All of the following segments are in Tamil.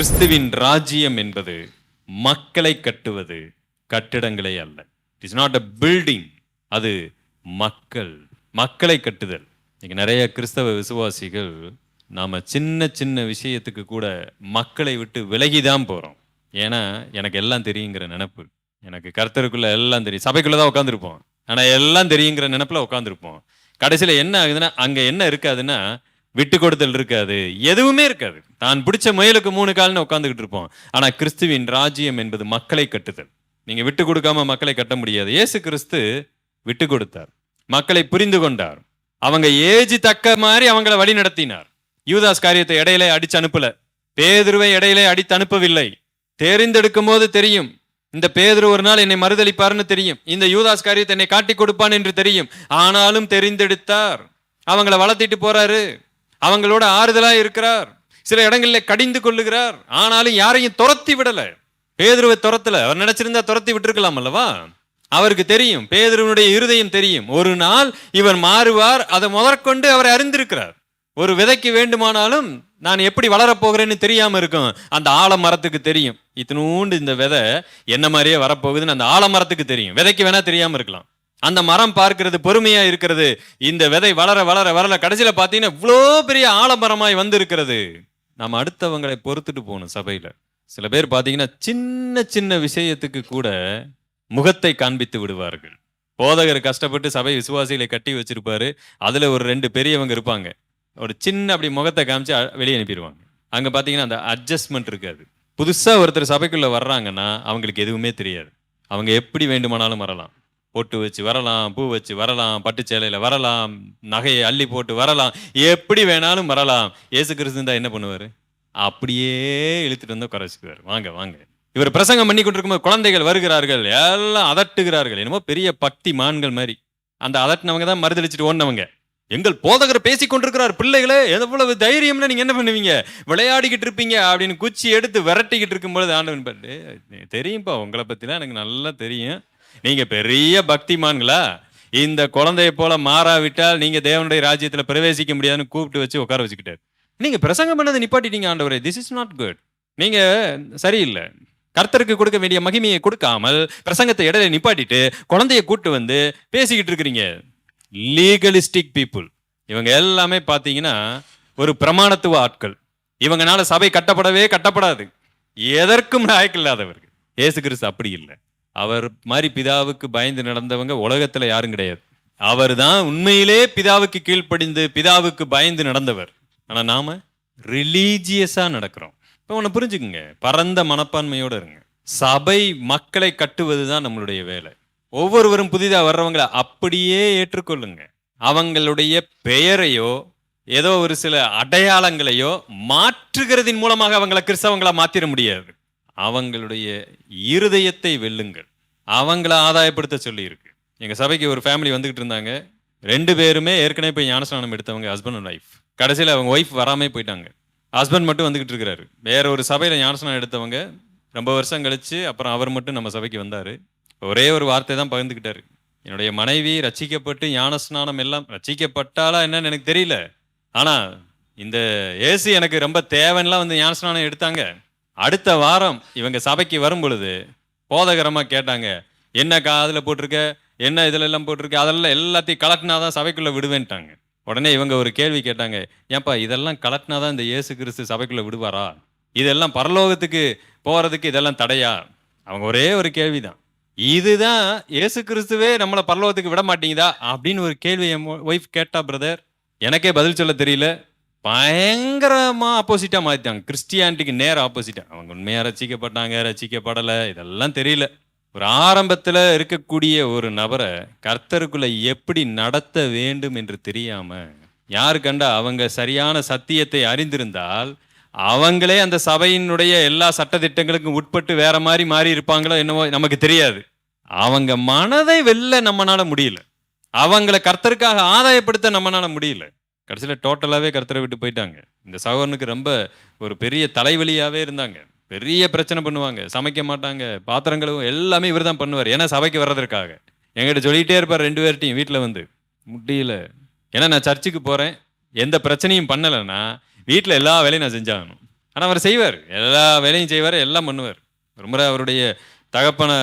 கிறிஸ்துவின் ராஜ்யம் என்பது மக்களை கட்டுவது கட்டிடங்களே அல்ல. இட்ஸ் நாட் அ பில்டிங் அது மக்கள் மக்களை கட்டுதல். இன்னைக்கு நிறைய கிறிஸ்தவ விசுவாசிகள் நாம் சின்ன சின்ன விஷயத்துக்கு கூட மக்களை விட்டு விலகி தான் போகிறோம் ஏன்னா எனக்கு எல்லாம் தெரியுங்கிற நினப்பு. எனக்கு கருத்தருக்குள்ளே எல்லாம் தெரியும். சபைக்குள்ளே தான் உட்காந்துருப்போம் ஆனால் எல்லாம் தெரியுங்கிற நினப்பில் உட்காந்துருப்போம் கடைசியில் என்ன ஆகுதுன்னா அங்கே என்ன இருக்காதுன்னா விட்டு கொடுத்தல் இருக்காது. எதுவுமே இருக்காது. தான் பிடிச்ச முயலுக்கு மூணு கால்னு உட்காந்துக்கிட்டு இருப்போம். ஆனால் கிறிஸ்துவின் ராஜ்யம் என்பது மக்களை கட்டுதல். நீங்கள் விட்டு கொடுக்காம மக்களை கட்ட முடியாது. இயேசு கிறிஸ்து விட்டு கொடுத்தார். மக்களை புரிந்து கொண்டார். அவங்க ஏஜி தக்க மாதிரி அவங்கள வழி நடத்தினார். யூதாஸ் காரியத்தை இடையிலே அடிச்சு அனுப்பல. பேதுருவை இடையிலே அடித்து அனுப்பவில்லை. தெரிந்தெடுக்கும் போது தெரியும். இந்த பேதுரு ஒரு நாள் என்னை மறுதளிப்பார்னு தெரியும். இந்த யூதாஸ் காரியத்தை என்னை காட்டி கொடுப்பான் என்று தெரியும். ஆனாலும் தெரிந்தெடுத்தார். அவங்கள வளர்த்திட்டு போறாரு. அவங்களோட ஆறுதலாக இருக்கிறார். சில இடங்களில் கடிந்து கொள்ளுகிறார். ஆனாலும் யாரையும் துரத்தி விடலை. பேதுருவை துரத்தல. அவர் நினைச்சிருந்தா துரத்தி விட்டுருக்கலாம் அல்லவா? அவருக்கு தெரியும். பேதுருவனுடைய இருதயம் தெரியும். ஒரு நாள் இவர் மாறுவார். அதை முதற்கொண்டு அவர் அறிந்திருக்கிறார். ஒரு விதைக்கு வேண்டுமானாலும் நான் எப்படி வளரப் போகிறேன்னு இருக்கும். அந்த ஆலமரத்துக்கு தெரியும். இத்தினூண்டு இந்த விதை என்ன மாதிரியே வரப்போகுதுன்னு அந்த ஆலமரத்துக்கு தெரியும். விதைக்கு வேணா தெரியாமல் இருக்கலாம். அந்த மரம் பார்க்கிறது பொறுமையா இருக்கிறது. இந்த விதை வளர வளர வளர கடைசியில பாத்தீங்கன்னா இவ்வளோ பெரிய ஆலமரமாய் வந்து இருக்கிறது நம்ம அடுத்தவங்களை பொறுத்துட்டு போகணும் சபையில. சில பேர் பாத்தீங்கன்னா சின்ன சின்ன விஷயத்துக்கு கூட முகத்தை காண்பித்து விடுவார்கள். போதகர் கஷ்டப்பட்டு சபை விசுவாசிகளை கட்டி வச்சிருப்பாரு. அதுல ஒரு ரெண்டு பெரியவங்க இருப்பாங்க. ஒரு சின்ன அப்படி முகத்தை காமிச்சு வெளியே அனுப்பிடுவாங்க. அங்க பாத்தீங்கன்னா அந்த அட்ஜஸ்ட்மெண்ட் இருக்காது. புதுசா ஒருத்தர் சபைக்குள்ள வர்றாங்கன்னா அவங்களுக்கு எதுவுமே தெரியாது. அவங்க எப்படி வேண்டுமானாலும் வரலாம். பொட்டு வச்சு வரலாம் பூ வச்சு வரலாம் பட்டு சேலையில் வரலாம் நகையை அள்ளி போட்டு வரலாம். எப்படி வேணாலும் வரலாம். ஏசு கிறிஸ்துந்தா என்ன பண்ணுவார்? அப்படியே இழுத்துட்டு வந்து குறைச்சிக்குவார் வாங்க வாங்க. இவர் பிரசங்கம் பண்ணி கொண்டிருக்கும்போது குழந்தைகள் வருகிறார்கள். எல்லாம் அதட்டுகிறார்கள். என்னமோ பெரிய பக்தி மான்கள் மாதிரி. அந்த அதட்டினவங்க தான் மறுதளிச்சுட்டு ஓடினவங்க. எங்கள் போதகர் பேசி கொண்டிருக்கிறார். பிள்ளைகளே எவ்வளவு தைரியம்னா நீங்க என்ன பண்ணுவீங்க? விளையாடிக்கிட்டு இருப்பீங்க அப்படின்னு குச்சி எடுத்து விரட்டிக்கிட்டு இருக்கும்பொழுது ஆண்டவன் பாட்டு தெரியும்ப்பா உங்களை தான் எனக்கு நல்லா தெரியும். நீங்க பெரிய பக்திமான்களா? இந்த குழந்தையை போல மாறாவிட்டால் நீங்க தேவனுடைய ராஜ்யத்துல பிரவேசிக்க முடியாதுன்னு கூப்பிட்டு வச்சு உட்கார வச்சுக்கிட்டாரு. நீங்க பிரசங்கம் பண்ணதை நிப்பாட்டிட்டீங்க ஆண்டவரே. திஸ் இஸ் நாட் குட் நீங்க சரியில்லை. கர்த்தருக்கு கொடுக்க வேண்டிய மகிமையை கொடுக்காமல் பிரசங்கத்தை இடையில நிப்பாட்டிட்டு குழந்தைய கூட்டு வந்து பேசிக்கிட்டு இருக்கிறீங்க. லீகலிஸ்டிக் பீப்புள் இவங்க எல்லாமே பார்த்தீங்கன்னா ஒரு பிரமாணத்துவ ஆட்கள். இவங்கனால சபை கட்டப்படவே கட்டப்படாது. எதற்கும் இல்லாதவர்கள் இயேசு கிறிஸ்து அப்படி இல்லை. அவர் மாதிரி பிதாவுக்கு பயந்து நடந்தவங்க உலகத்தில் யாரும் கிடையாது. அவர் தான் உண்மையிலே பிதாவுக்கு கீழ்ப்படிந்து பிதாவுக்கு பயந்து நடந்தவர். ஆனால் நாம் ரிலீஜியஸாக நடக்கிறோம். இப்போ ஒன்று புரிஞ்சுக்குங்க. பரந்த மனப்பான்மையோட இருங்க. சபை மக்களை கட்டுவது தான் நம்மளுடைய வேலை. ஒவ்வொருவரும் புதிதாக வர்றவங்களை அப்படியே ஏற்றுக்கொள்ளுங்க. அவங்களுடைய பெயரையோ ஏதோ ஒரு சில அடையாளங்களையோ மாற்றுகிறதின் மூலமாக அவங்களை கிறிஸ்தவங்களா மாற்றிட முடியாது. அவங்களுடைய இருதயத்தை வெல்லுங்கள். அவங்கள ஆதாயப்படுத்த சொல்லியிருக்கு. எங்கள் சபைக்கு ஒரு ஃபேமிலி வந்துக்கிட்டு இருந்தாங்க. ரெண்டு பேருமே ஏற்கனவே போய் ஞானஸ்நானம் எடுத்தவங்க ஹஸ்பண்ட் அண்ட் ஒய்ஃப் கடைசியில் அவங்க ஒய்ஃப் வராமே போயிட்டாங்க. ஹஸ்பண்ட் மட்டும் வந்துக்கிட்டு இருக்கிறாரு வேற ஒரு சபையில் ஞானஸ்நானம் எடுத்தவங்க ரொம்ப வருஷம் கழிச்சு அப்புறம் அவர் மட்டும் நம்ம சபைக்கு வந்தார். ஒரே ஒரு வார்த்தை தான் பகிர்ந்துக்கிட்டாரு என்னுடைய மனைவி ரச்சிக்கப்பட்டு ஞானஸ்நானம் எல்லாம் ரச்சிக்கப்பட்டாலா என்னன்னு எனக்கு தெரியல. ஆனால் இந்த ஏசி எனக்கு ரொம்ப தேவைன்னா வந்து ஞானஸ்நானம் எடுத்தாங்க. அடுத்த வாரம் இவங்க சபைக்கு வரும் பொழுது போதகரமாக கேட்டாங்க என்ன காதில் போட்டிருக்க? என்ன இதில் எல்லாம் போட்டிருக்க? அதெல்லாம் எல்லாத்தையும் கலட்டினாதான் சபைக்குள்ளே விடுவேன்ட்டாங்க. உடனே இவங்க ஒரு கேள்வி கேட்டாங்க ஏன்பா இதெல்லாம் கலட்டினா தான் இந்த இயேசு கிறிஸ்து சபைக்குள்ளே விடுவாரா? இதெல்லாம் பரலோகத்துக்கு போகிறதுக்கு இதெல்லாம் தடையா? அவங்க ஒரே ஒரு கேள்விதான் இதுதான் இயேசு கிறிஸ்துவே நம்மளை பரலோகத்துக்கு விட மாட்டேங்குதா அப்படின்னு ஒரு கேள்வி என் ஒய்ஃப் கேட்டா பிரதர் எனக்கே பதில் சொல்ல தெரியல. பயங்கரமாக ஆப்போசிட்டாக மாற்றிட்டாங்க கிறிஸ்டியானிட்டிக்கு நேராக ஆப்போசிட்டாக அவங்க உண்மையாக ரசிக்கப்பட்டாங்க ரசிக்கப்படலை இதெல்லாம் தெரியல. ஒரு ஆரம்பத்தில் இருக்கக்கூடிய ஒரு நபரை கர்த்தருக்குள்ளே எப்படி நடத்த வேண்டும் என்று தெரியாமல் யாரு கண்டா அவங்க சரியான சத்தியத்தை அறிந்திருந்தால் அவங்களே அந்த சபையினுடைய எல்லா சட்டத்திட்டங்களுக்கும் உட்பட்டு வேற மாதிரி மாறி இருப்பாங்களோ என்னவோ நமக்கு தெரியாது. அவங்க மனதை வெளில நம்மளால முடியல. அவங்கள கர்த்தருக்காக ஆதாயப்படுத்த நம்மளால முடியல. கடைசியில் டோட்டலாகவே கர்த்தரை விட்டு போயிட்டாங்க. இந்த சகோதரனுக்கு ரொம்ப ஒரு பெரிய தலைவலியாகவே இருந்தாங்க. பெரிய பிரச்சனை பண்ணுவாங்க. சமைக்க மாட்டாங்க. பாத்திரங்களும் எல்லாமே இவர் தான் பண்ணுவார். ஏன்னா சபைக்கு வர்றதற்காக. எங்கிட்ட சொல்லிகிட்டே இருப்பார் ரெண்டு பேர்ட்டையும் வீட்டில் வந்து. முடியல. ஏன்னா நான் சர்ச்சுக்கு போகிறேன் எந்த பிரச்சனையும் பண்ணலைன்னா வீட்டில் எல்லா வேலையும் நான் செஞ்சாகணும். ஆனால் அவர் செய்வார். எல்லா வேலையும் செய்வார். எல்லாம் பண்ணுவார். ரொம்ப அவருடைய தகப்பனை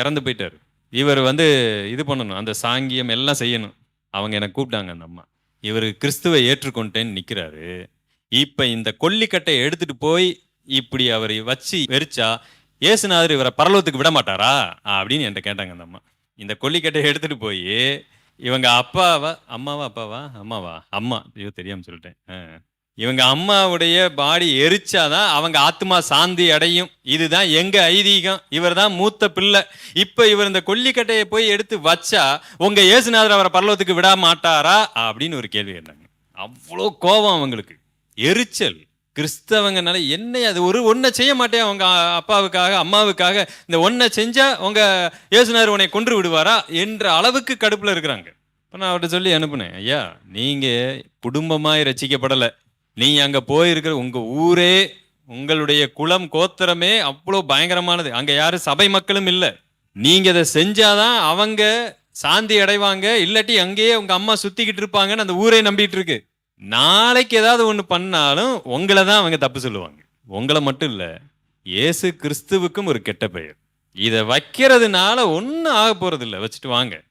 இறந்து போயிட்டார். இவர் வந்து இது பண்ணணும். அந்த சாங்கியம் எல்லாம் செய்யணும். அவங்க என்னை கூப்பிட்டாங்க அந்த அம்மா. இவர் கிறிஸ்துவை ஏற்றுக்கொண்டேன்னு நிற்கிறாரு இப்போ இந்த கொல்லிக்கட்டையை எடுத்துட்டு போய் இப்படி அவர் வச்சு வெறிச்சா ஏசுநாதர் இவரை பரலோகத்துக்கு விட மாட்டாரா? அப்படின்னு என்கிட்ட கேட்டாங்க அந்த அம்மா. இந்த கொல்லிக்கட்டையை எடுத்துட்டு போய் இவங்க அப்பாவா அம்மாவா அப்பாவா? அம்மாவா? அம்மா. ஐயோ தெரியாமல் சொல்லிட்டேன். ஆ. இவங்க அம்மாவுடைய பாடி எரிச்சாதான் அவங்க ஆத்மா சாந்தி அடையும். இதுதான் எங்க ஐதீகம். இவர் தான் மூத்த பிள்ளை. இப்ப இவர் இந்த கொல்லிக்கட்டையை போய் எடுத்து வச்சா உங்க இயேசுநாதர் அவரை பரலோகத்துக்கு விட மாட்டாரா? அப்படின்னு ஒரு கேள்வி கேட்டாங்க. அவ்வளோ கோபம் அவங்களுக்கு. எரிச்சல். கிறிஸ்தவங்கனால என்ன அது ஒரு ஒன்றை செய்ய மாட்டேன். அவங்க அப்பாவுக்காக அம்மாவுக்காக இந்த ஒன்றை செஞ்சா உங்க இயேசுநாதர் உன்னை கொன்று விடுவாரா? என்ற அளவுக்கு கடுப்பில் இருக்கிறாங்க. இப்போ நான் அவர்கிட்ட சொல்லி அனுப்புனேன். ஐயா நீங்கள் குடும்பமாய் ரசிக்கப்படலை. நீ அங்க போயிருக்கிற உங்க ஊரே உங்களுடைய குலம் கோத்திரமே அவ்வளோ பயங்கரமானது. அங்க யாரும் சபை மக்களும் இல்லை. நீங்க இதை செஞ்சாதான் அவங்க சாந்தி அடைவாங்க இல்லாட்டி அங்கேயே உங்க அம்மா சுத்திக்கிட்டு இருப்பாங்கன்னு அந்த ஊரே நம்பிட்டு இருக்கு. நாளைக்கு ஏதாவது ஒன்று பண்ணாலும் உங்களை தான் அவங்க தப்பு சொல்லுவாங்க. உங்களை மட்டும் இல்லை இயேசு கிறிஸ்துவுக்கும் ஒரு கெட்ட பெயர். இதை வைக்கிறதுனால ஒன்றும் ஆக போறது இல்லை வச்சுட்டு வாங்க.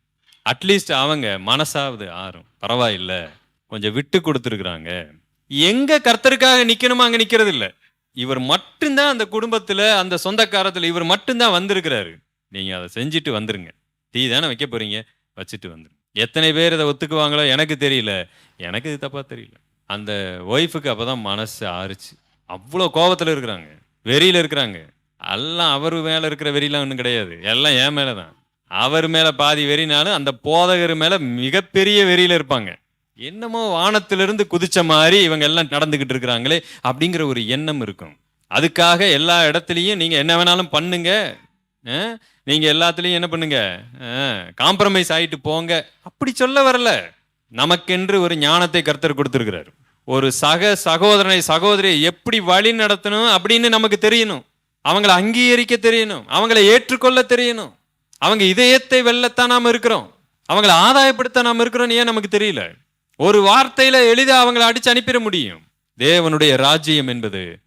அட்லீஸ்ட் அவங்க மனசாவது ஆறும். பரவாயில்ல. கொஞ்சம் விட்டு கொடுத்துருக்குறாங்க. எங்க கர்த்தருக்காக நிக்கணுமோ அங்க நிக்கிறது இல்ல இவர் மட்டும்தான் அந்த குடும்பத்துல அந்த சொந்தக்காரத்துல இவர் மட்டும்தான் வந்திருக்கிறாரு. நீங்க அதை செஞ்சுட்டு வந்துருங்க. தீ தானே வைக்க போறீங்க? வச்சுட்டு வந்துருங்க. எத்தனை பேர் இதை ஒத்துக்குவாங்களோ எனக்கு தெரியல. எனக்கு இது தப்பா தெரியல. அந்த ஒய்ஃபுக்கு அப்பதான் மனசு ஆறுச்சு. அவ்வளோ கோபத்தில் இருக்கிறாங்க. வெறியில இருக்கிறாங்க. எல்லாம் அவர் மேல இருக்கிற வெறிலாம் ஒன்றும் கிடையாது. எல்லாம் என் மேலே தான் அவர் மேல பாதி வெறினாலும் அந்த போதகர் மேல மிகப்பெரிய வெறியில இருப்பாங்க. என்னமோ வானத்திலிருந்து குதிச்ச மாதிரி இவங்க எல்லாம் நடந்துகிட்டு இருக்கிறாங்களே அப்படிங்கிற ஒரு எண்ணம் இருக்கும். அதுக்காக எல்லா இடத்துலையும் நீங்க என்ன வேணாலும் பண்ணுங்க. அஹ், நீங்க எல்லாத்துலயும் என்ன பண்ணுங்க? காம்ப்ரமைஸ் ஆயிட்டு போங்க. அப்படி சொல்ல வரல. நமக்கென்று ஒரு ஞானத்தை கர்த்தர் கொடுத்துருக்கிறார். ஒரு சக சகோதரனை சகோதரியை எப்படி வழி நடத்தணும் அப்படின்னு நமக்கு தெரியணும். அவங்கள அங்கீகரிக்க தெரியணும். அவங்கள ஏற்றுக்கொள்ள தெரியணும். அவங்க இதயத்தை வெல்லத்தான் நாம இருக்கிறோம். அவங்கள ஆதாயப்படுத்த நாம இருக்கிறோம் ஏன் நமக்கு தெரியல? ஒரு வார்த்தையில எளிதாக அவங்கள அடிச்சு அனுப்பிட முடியும். தேவனுடைய ராஜ்யம் என்பது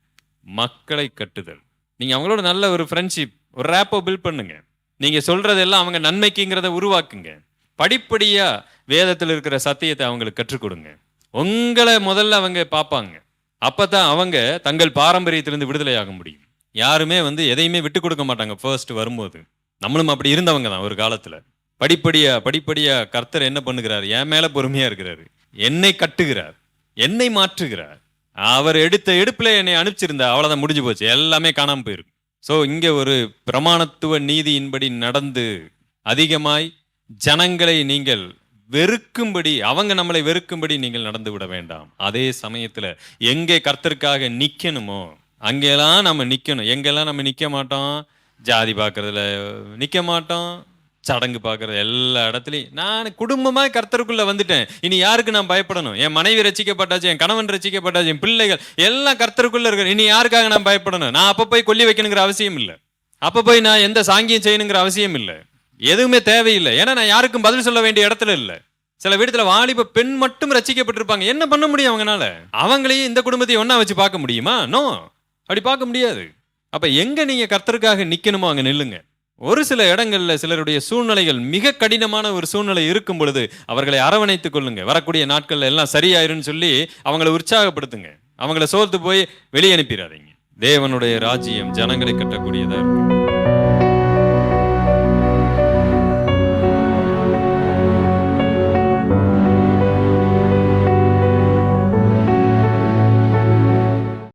மக்களை கட்டுதல். நீங்க அவங்களோட நல்ல ஒரு ஃப்ரெண்ட்ஷிப் ஒரு ரேப்போ பில்ட் பண்ணுங்க. நீங்க சொல்றதெல்லாம் அவங்க நன்மைக்குங்கிறத உருவாக்குங்க. படிப்படியா வேதத்தில் இருக்கிற சத்தியத்தை அவங்களுக்கு கற்றுக் கொடுங்க. உங்களை முதல்ல அவங்க பார்ப்பாங்க. அப்பதான் அவங்க தங்கள் பாரம்பரியத்திலிருந்து விடுதலை ஆக முடியும். யாருமே வந்து எதையுமே விட்டு கொடுக்க மாட்டாங்க ஃபர்ஸ்ட் வரும்போது. நம்மளும் அப்படி இருந்தவங்க தான் ஒரு காலத்துல. படிப்படியா படிப்படியா கர்த்தர் என்ன பண்ணுகிறார்? என் மேல பொறுமையா இருக்கிறாரு. என்னை கட்டுகிறார். என்னை மாற்றுகிறார். அவர் எடுத்த எடுப்புல என்னை அனுப்பிச்சிருந்தா அவ்வளவுதான் முடிஞ்சு போச்சு. எல்லாமே காணாமல் போயிருக்கும் ஸோ இங்க ஒரு பிரமாணத்துவ நீதியின்படி நடந்து அதிகமாய் ஜனங்களை நீங்கள் வெறுக்கும்படி அவங்க நம்மளை வெறுக்கும்படி நீங்கள் நடந்து விட வேண்டாம். அதே சமயத்துல எங்கே கர்த்தருக்காக நிக்கணுமோ அங்கெல்லாம் நம்ம நிக்கணும். எங்கெல்லாம் நம்ம நிக்க மாட்டோம்? ஜாதி பார்க்கறதுல நிக்க மாட்டோம். சடங்கு பார்க்குறது எல்லா இடத்துலையும். நான் குடும்பமாக கர்த்தருக்குள்ளே வந்துட்டேன். இனி யாருக்கு நான் பயப்படணும்? என் மனைவி ரசிக்கப்பட்டாச்சு என் கணவன் ரசிக்கப்பட்டாச்சு என் பிள்ளைகள் எல்லாம் கர்த்தருக்குள்ளே இருக்கு இனி யாருக்காக நான் பயப்படணும்? நான் அப்போ போய் கொல்லி வைக்கணுங்கிற அவசியம் இல்லை. அப்போ போய் நான் எந்த சாங்கியம் செய்யணுங்கிற அவசியம் இல்லை. எதுவுமே தேவையில்லை. ஏன்னா நான் யாருக்கும் பதில் சொல்ல வேண்டிய இடத்துல இல்லை. சில வீடுல வாலிப பெண் மட்டும் ரசிக்கப்பட்டிருப்பாங்க. என்ன பண்ண முடியும் அவங்கனால? அவங்களையும் இந்த குடும்பத்தையும் ஒன்றா வச்சு பார்க்க முடியுமா? நோ அப்படி பார்க்க முடியாது. அப்போ எங்கே நீங்கள் கர்த்தருக்காக நிற்கணுமோ அங்கே நில்லுங்க. ஒரு சில இடங்கள்ல சிலருடைய சூழ்நிலைகள் மிக கடினமான ஒரு சூழ்நிலை இருக்கும் பொழுது அவர்களை அரவணைத்துக் கொள்ளுங்க வரக்கூடிய நாட்கள் எல்லாம் சரியாயிருன்னு சொல்லி அவங்கள உற்சாகப்படுத்துங்க. அவங்கள சோர்த்து போய் வெளியே அனுப்பிடாதீங்க தேவனுடைய ராஜ்யம் ஜனங்களை கட்டக்கூடியதாக இருக்கு